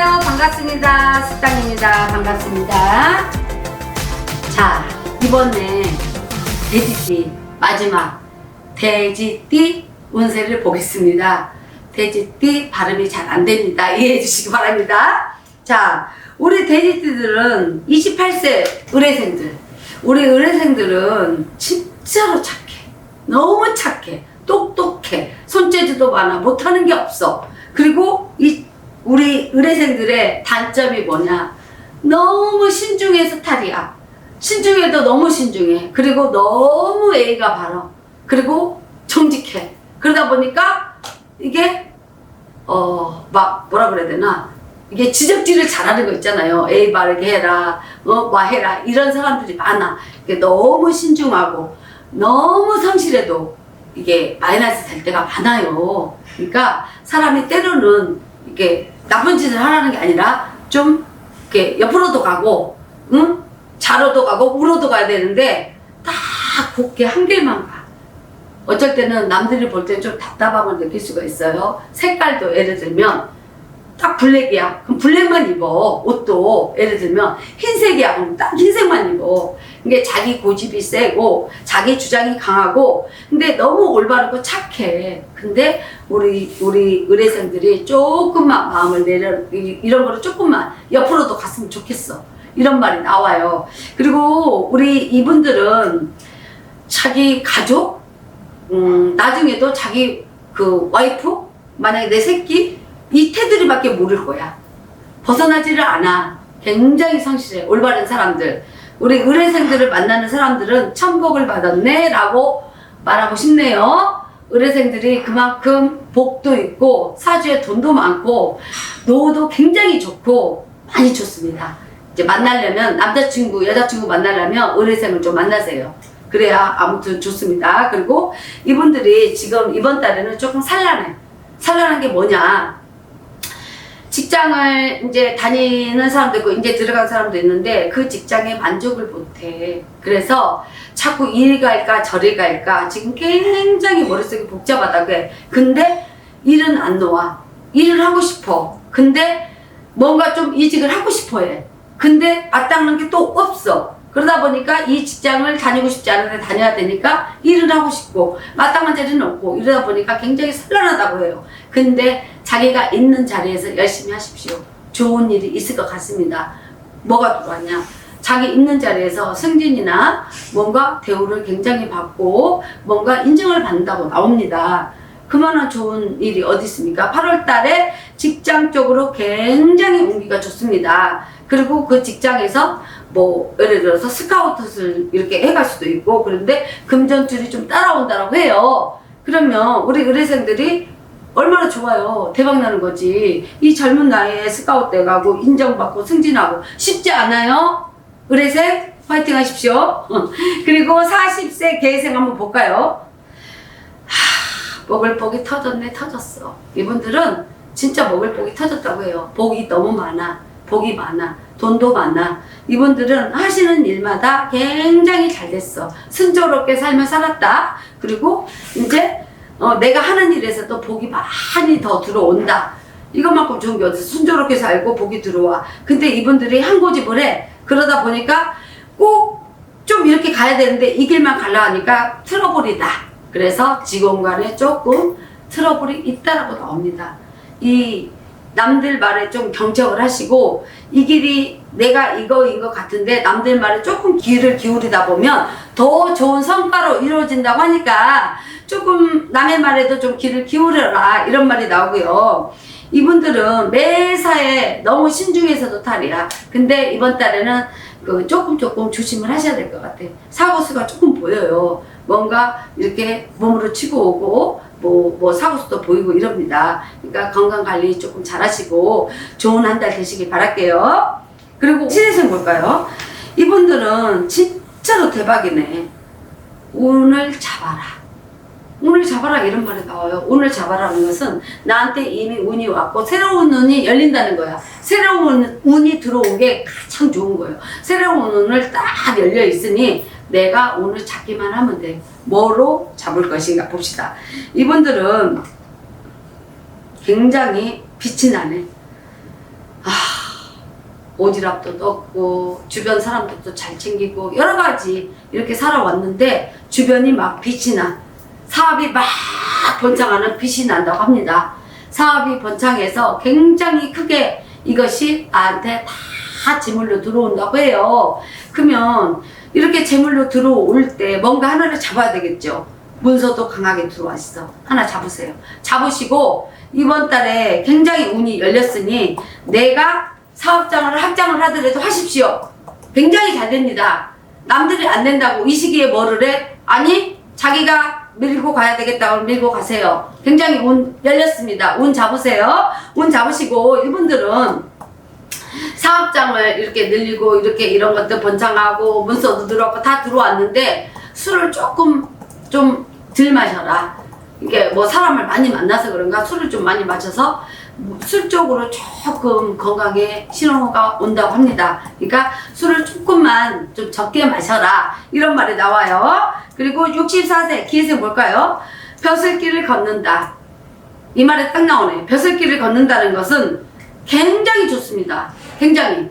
안녕하세요. 반갑습니다. 숙당입니다. 반갑습니다. 자, 이번에 돼지띠 마지막 돼지띠 운세를 보겠습니다. 돼지띠 발음이 잘 안 됩니다. 이해해 주시기 바랍니다. 자, 우리 돼지띠들은 28세 의뢰생들, 우리 의뢰생들은 진짜로 착해. 너무 착해. 똑똑해. 손재주도 많아. 못하는 게 없어. 그리고 이 우리 의뢰생들의 단점이 뭐냐? 너무 신중해 스타일이야. 신중해도 너무 신중해. 그리고 너무 A가 바로. 그리고 정직해. 그러다 보니까 이게 어 막 뭐라 그래야 되나? 이게 지적질을 잘하는 거 있잖아요. A 바르게 해라, 어, 뭐 해라. 이런 사람들이 많아. 이게 너무 신중하고, 너무 성실해도 이게 마이너스 될 때가 많아요. 그러니까 사람이 때로는 이게 나쁜 짓을 하라는 게 아니라 좀 이렇게 옆으로도 가고, 응? 좌로도 가고, 우로도 가야 되는데 딱 곱게 한 길만 가. 어쩔 때는 남들이 볼때좀 답답함을 느낄 수가 있어요. 색깔도 예를 들면 딱 블랙이야. 그럼 블랙만 입어. 옷도 예를 들면 흰색이야. 그럼 딱 흰색만 입어. 이게 자기 고집이 세고 자기 주장이 강하고 근데 너무 올바르고 착해. 근데 우리 우리 의뢰생들이 조금만 마음을 내려 이- 이런 거를 조금만 옆으로도 갔으면 좋겠어. 이런 말이 나와요. 그리고 우리 이분들은 자기 가족 음, 나중에도 자기 그 와이프 만약에 내 새끼 이 테두리밖에 모를 거야. 벗어나지를 않아. 굉장히 성실해. 올바른 사람들. 우리 의뢰생들을 만나는 사람들은 천복을 받았네 라고 말하고 싶네요. 의뢰생들이 그만큼 복도 있고 사주에 돈도 많고 노후도 굉장히 좋고 많이 좋습니다. 이제 만나려면 남자친구, 여자친구 만나려면 의뢰생을 좀 만나세요. 그래야 아무튼 좋습니다. 그리고 이분들이 지금 이번 달에는 조금 산란해. 산란한 게 뭐냐? 직장을 이제 다니는 사람도 있고 이제 들어간 사람도 있는데 그 직장에 만족을 못해. 그래서 자꾸 이리 갈까 저리 갈까 지금 굉장히 머릿속이 복잡하다고 해. 근데 일은 안 놓아. 일을 하고 싶어. 근데 뭔가 좀 이직을 하고 싶어 해. 근데 맞닿는 게 또 없어. 그러다 보니까 이 직장을 다니고 싶지 않은데 다녀야 되니까 일을 하고 싶고 마땅한 자리는 없고 이러다 보니까 굉장히 산란하다고 해요. 근데 자기가 있는 자리에서 열심히 하십시오. 좋은 일이 있을 것 같습니다. 뭐가 들어왔냐? 자기 있는 자리에서 승진이나 뭔가 대우를 굉장히 받고 뭔가 인정을 받는다고 나옵니다. 그만한 좋은 일이 어디 있습니까? 8월 달에 직장 쪽으로 굉장히 운기가 좋습니다. 그리고 그 직장에서 뭐 예를 들어서 스카우트를 이렇게 해갈 수도 있고 그런데 금전줄이 좀 따라온다라고 해요. 그러면 우리 의뢰생들이 얼마나 좋아요. 대박 나는 거지. 이 젊은 나이에 스카우트 돼가고 인정받고 승진하고 쉽지 않아요? 의뢰생 파이팅 하십시오. 그리고 40세 계생 한번 볼까요? 하, 먹을 복이 터졌네 터졌어. 이분들은 진짜 먹을 복이 터졌다고 해요. 복이 너무 많아. 복이 많아. 돈도 많아. 이분들은 하시는 일마다 굉장히 잘 됐어. 순조롭게 삶을 살았다. 그리고 이제 어, 내가 하는 일에서도 복이 많이 더 들어온다. 이것만큼 좋은 게 어딨어. 순조롭게 살고 복이 들어와. 근데 이분들이 한 고집을 해. 그러다 보니까 꼭 좀 이렇게 가야 되는데 이 길만 가려 하니까 트러블이다. 그래서 직원 간에 조금 트러블이 있다라고 나옵니다. 이 남들 말에 좀 경청을 하시고 이 길이 내가 이거인 것 같은데 남들 말에 조금 귀를 기울이다 보면 더 좋은 성과로 이루어진다고 하니까 조금 남의 말에도 좀 귀를 기울여라 이런 말이 나오고요. 이분들은 매사에 너무 신중해서도 탈이야. 근데 이번 달에는 그 조금 조금 조심을 하셔야 될 것 같아. 사고수가 조금 보여요. 뭔가 이렇게 몸으로 치고 오고 뭐, 뭐 사고수도 보이고 이럽니다. 그러니까 건강 관리 조금 잘 하시고 좋은 한 달 되시길 바랄게요. 그리고 신혜생 볼까요? 이분들은 진짜로 대박이네. 운을 잡아라. 운을 잡아라 이런 말이 나와요. 운을 잡아라는 것은 나한테 이미 운이 왔고 새로운 운이 열린다는 거야. 새로운 운이 들어온 게 가장 좋은 거예요. 새로운 운을 딱 열려 있으니 내가 운을 잡기만 하면 돼. 뭐로 잡을 것인가 봅시다. 이분들은 굉장히 빛이 나네. 아, 오지랖도 떴고 주변 사람들도 잘 챙기고 여러 가지 이렇게 살아왔는데 주변이 막 빛이 나 사업이 막 번창하는 빛이 난다고 합니다. 사업이 번창해서 굉장히 크게 이것이 나한테 다 재물로 들어온다고 해요. 그러면 이렇게 재물로 들어올 때 뭔가 하나를 잡아야 되겠죠. 문서도 강하게 들어왔어. 하나 잡으세요. 잡으시고 이번 달에 굉장히 운이 열렸으니 내가 사업장을 확장을 하더라도 하십시오. 굉장히 잘 됩니다. 남들이 안 된다고 이 시기에 뭐를 해? 아니 자기가 밀고 가야 되겠다고 밀고 가세요. 굉장히 운 열렸습니다. 운 잡으세요. 운 잡으시고 이분들은 사업장을 이렇게 늘리고 이렇게 이런 것도 번창하고 문서도 들어왔고 다 들어왔는데 술을 조금 좀 덜 마셔라. 이게 뭐 사람을 많이 만나서 그런가 술을 좀 많이 마셔서 술 쪽으로 조금 건강에 신호가 온다고 합니다. 그러니까 술을 조금만 좀 적게 마셔라. 이런 말이 나와요. 그리고 64세 기회생 뭘까요? 벼슬길을 걷는다. 이 말에 딱 나오네. 벼슬길을 걷는다는 것은 굉장히 좋습니다. 굉장히.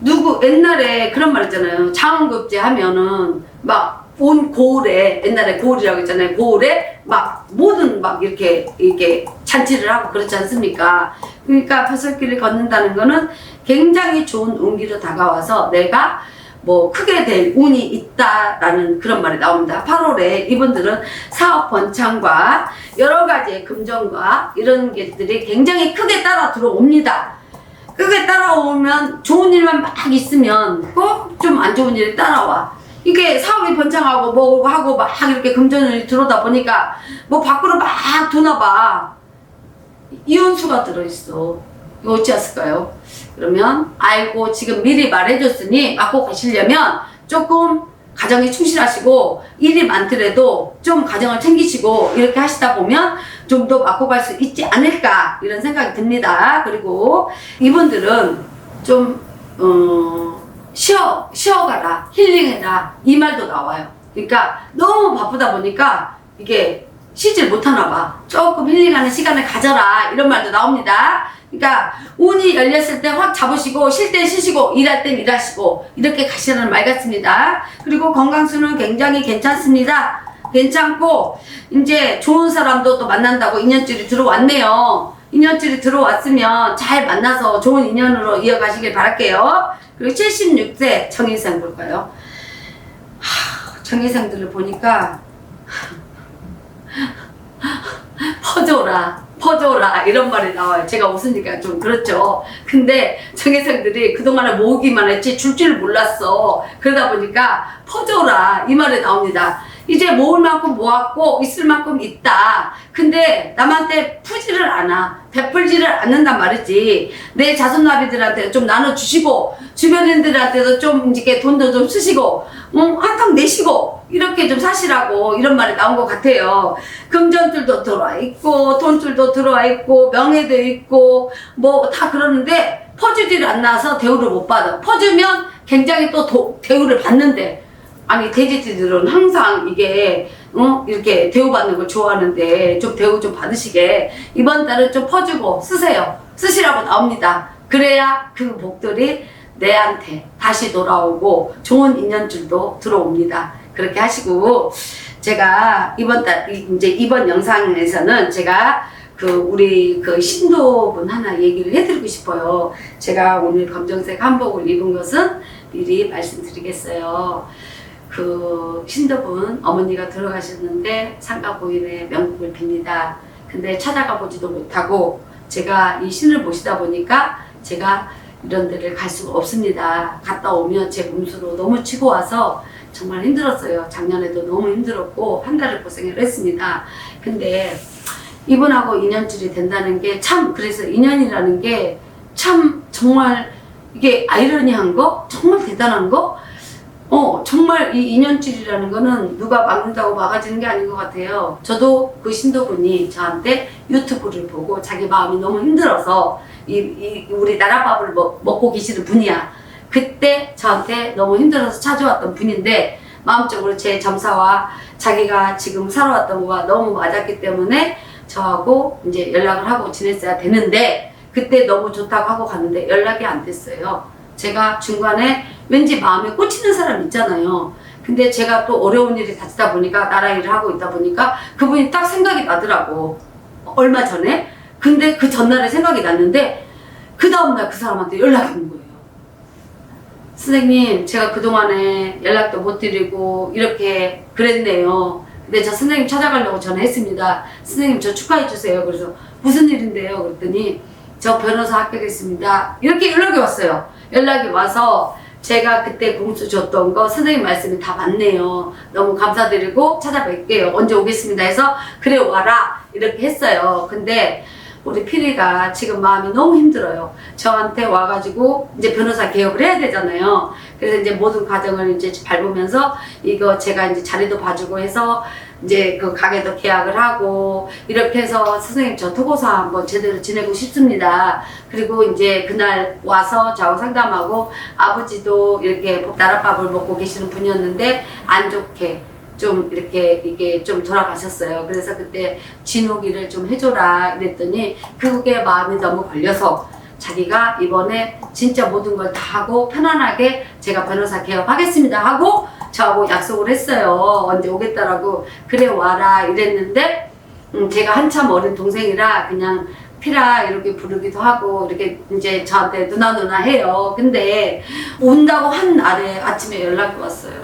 누구 옛날에 그런 말 있잖아요. 장원급제 하면은 막 온 고을에 옛날에 고을이라고 했잖아요. 고을에 막 모든 막 이렇게 이렇게 잔치를 하고 그렇지 않습니까? 그러니까 벼슬길을 걷는다는 거는 굉장히 좋은 운기로 다가와서 내가 뭐 크게 될 운이 있다라는 그런 말이 나옵니다. 8월에 이분들은 사업 번창과 여러 가지의 금전과 이런 것들이 굉장히 크게 따라 들어옵니다. 크게 따라오면 좋은 일만 막 있으면 꼭 좀 안 좋은 일이 따라와. 이게 사업이 번창하고 뭐 하고 막 이렇게 금전을 들어오다 보니까 뭐 밖으로 막 도나 봐. 이혼수가 들어있어. 이거 어찌했을까요? 그러면 알고 지금 미리 말해줬으니 맞고 가시려면 조금 가정에 충실하시고 일이 많더라도 좀 가정을 챙기시고 이렇게 하시다 보면 좀더 맞고 갈수 있지 않을까 이런 생각이 듭니다. 그리고 이분들은 좀 어, 쉬어 쉬어가라 힐링해라 이 말도 나와요. 그러니까 너무 바쁘다 보니까 이게 쉬질 못하나 봐. 조금 힐링하는 시간을 가져라 이런 말도 나옵니다. 그러니까 운이 열렸을 때 확 잡으시고 쉴 때 쉬시고 일할 땐 일하시고 이렇게 가시라는 말 같습니다. 그리고 건강수는 굉장히 괜찮습니다. 괜찮고 이제 좋은 사람도 또 만난다고 인연줄이 들어왔네요. 인연줄이 들어왔으면 잘 만나서 좋은 인연으로 이어가시길 바랄게요. 그리고 76세 정인생 볼까요? 하, 정인생들을 보니까 퍼줘라, 퍼줘라 이런 말이 나와요. 제가 웃으니까 좀 그렇죠. 근데 정혜생들이 그동안에 모으기만 했지 줄 줄 몰랐어. 그러다 보니까 퍼줘라 이 말이 나옵니다. 이제 모을 만큼 모았고 있을 만큼 있다. 근데 남한테 푸지를 않아. 베풀지를 않는단 말이지. 내 자손나비들한테 좀 나눠주시고 주변인들한테도 좀 이렇게 돈도 좀 쓰시고 음, 한탕 내시고 이렇게 좀 사시라고 이런 말이 나온 것 같아요. 금전들도 들어와 있고 돈줄도 들어와 있고 명예도 있고 뭐 다 그러는데 퍼주지를 않나서 대우를 못 받아. 퍼주면 굉장히 또 도- 대우를 받는데 아니 돼지들은 항상 이게 어 이렇게 대우받는 걸 좋아하는데 좀 대우 좀 받으시게 이번 달은 좀 퍼주고 쓰세요. 쓰시라고 나옵니다. 그래야 그 복들이 내한테 다시 돌아오고 좋은 인연줄도 들어옵니다. 그렇게 하시고 제가 이번 달 이- 이제 이번 영상에서는 제가 그 우리 그 신도분 하나 얘기를 해드리고 싶어요. 제가 오늘 검정색 한복을 입은 것은 미리 말씀드리겠어요. 그 신도분 어머니가 들어가셨는데 상가 고인의 명복을 빕니다. 근데 찾아가 보지도 못하고 제가 이 신을 모시다 보니까 제가 이런 데를 갈 수가 없습니다. 갔다 오면 제 몸수로 너무 치고 와서 정말 힘들었어요. 작년에도 너무 힘들었고 한 달을 고생을 했습니다. 근데 이분하고 인연줄이 된다는 게 참 그래서 인연이라는 게 참 정말 이게 아이러니한 거 정말 대단한 거 어, 정말 이 인연줄이라는 거는 누가 막는다고 막아지는 게 아닌 것 같아요. 저도 그 신도분이 저한테 유튜브를 보고 자기 마음이 너무 힘들어서 이, 이 우리 나라밥을 먹, 먹고 계시는 분이야. 그때 저한테 너무 힘들어서 찾아왔던 분인데 마음적으로 제 점사와 자기가 지금 살아왔던 거와 너무 맞았기 때문에 저하고 이제 연락을 하고 지냈어야 되는데 그때 너무 좋다고 하고 갔는데 연락이 안 됐어요. 제가 중간에 왠지 마음에 꽂히는 사람 있잖아요. 근데 제가 또 어려운 일이 닥치다 보니까 나라 일을 하고 있다 보니까 그분이 딱 생각이 나더라고. 얼마 전에. 근데 그 전날에 생각이 났는데 그 다음날 그 사람한테 연락이 온 거예요. 선생님, 제가 그동안에 연락도 못 드리고 이렇게 그랬네요. 근데 저 선생님 찾아가려고 전화했습니다. 선생님 저 축하해 주세요. 그래서 무슨 일인데요? 그랬더니 저 변호사 합격했습니다. 이렇게 연락이 왔어요. 연락이 와서 제가 그때 공수 줬던 거 선생님 말씀이 다 맞네요. 너무 감사드리고 찾아뵐게요. 언제 오겠습니다 해서 그래 와라 이렇게 했어요. 근데 우리 피리가 지금 마음이 너무 힘들어요. 저한테 와가지고 이제 변호사 개업을 해야 되잖아요. 그래서 이제 모든 과정을 이제 밟으면서 이거 제가 이제 자리도 봐주고 해서 이제 그 가게도 계약을 하고 이렇게 해서 선생님 저 토고사 한번 제대로 지내고 싶습니다. 그리고 이제 그날 와서 저하고 상담하고 아버지도 이렇게 나랏밥을 먹고 계시는 분이었는데 안 좋게 좀 이렇게 이게 좀 돌아가셨어요. 그래서 그때 진호기를 좀 해줘라 이랬더니 그게 마음이 너무 걸려서 자기가 이번에 진짜 모든 걸 다 하고 편안하게 제가 변호사 개업하겠습니다 하고 저하고 약속을 했어요. 언제 오겠다라고 그래 와라 이랬는데 음, 제가 한참 어린 동생이라 그냥 피라 이렇게 부르기도 하고 이렇게 이제 저한테 누나 누나 해요. 근데 온다고 한 날에 아침에 연락이 왔어요.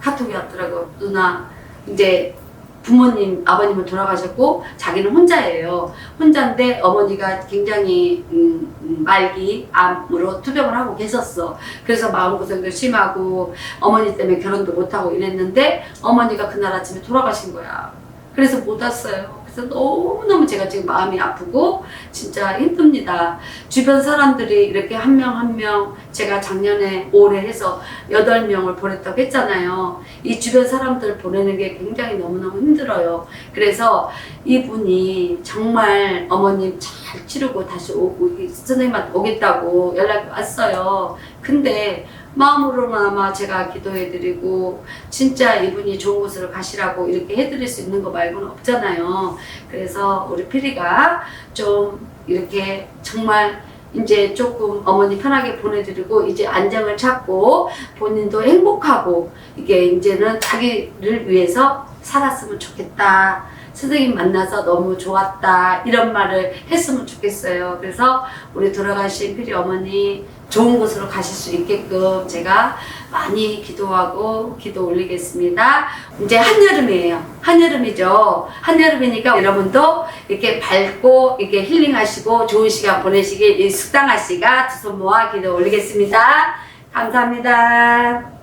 카톡이 왔더라고 누나 이제 부모님 아버님은 돌아가셨고 자기는 혼자예요. 혼자인데 어머니가 굉장히 음, 음, 말기 암으로 투병을 하고 계셨어. 그래서 마음고생도 심하고 어머니 때문에 결혼도 못하고 이랬는데 어머니가 그날 아침에 돌아가신 거야. 그래서 못 왔어요 그래서 너무너무 제가 지금 마음이 아프고 진짜 힘듭니다. 주변 사람들이 이렇게 한 명 한 명 제가 작년에 올해 해서 여덟 명을 보냈다고 했잖아요. 이 주변 사람들 보내는 게 굉장히 너무너무 힘들어요. 그래서 이분이 정말 어머님 잘 치르고 다시 오고 선생님한테 오겠다고 연락이 왔어요. 근데 마음으로나마 제가 기도해드리고 진짜 이분이 좋은 곳으로 가시라고 이렇게 해드릴 수 있는 거 말고는 없잖아요. 그래서 우리 피리가 좀 이렇게 정말 이제 조금 어머니 편하게 보내드리고 이제 안정을 찾고 본인도 행복하고 이게 이제는 자기를 위해서 살았으면 좋겠다. 선생님 만나서 너무 좋았다. 이런 말을 했으면 좋겠어요. 그래서 우리 돌아가신 피리 어머니 좋은 곳으로 가실 수 있게끔 제가 많이 기도하고 기도 올리겠습니다. 이제 한여름이에요. 한여름이죠. 한여름이니까 여러분도 이렇게 밝고 이렇게 힐링하시고 좋은 시간 보내시길 이 숙당하시가 두 손 모아 기도 올리겠습니다. 감사합니다.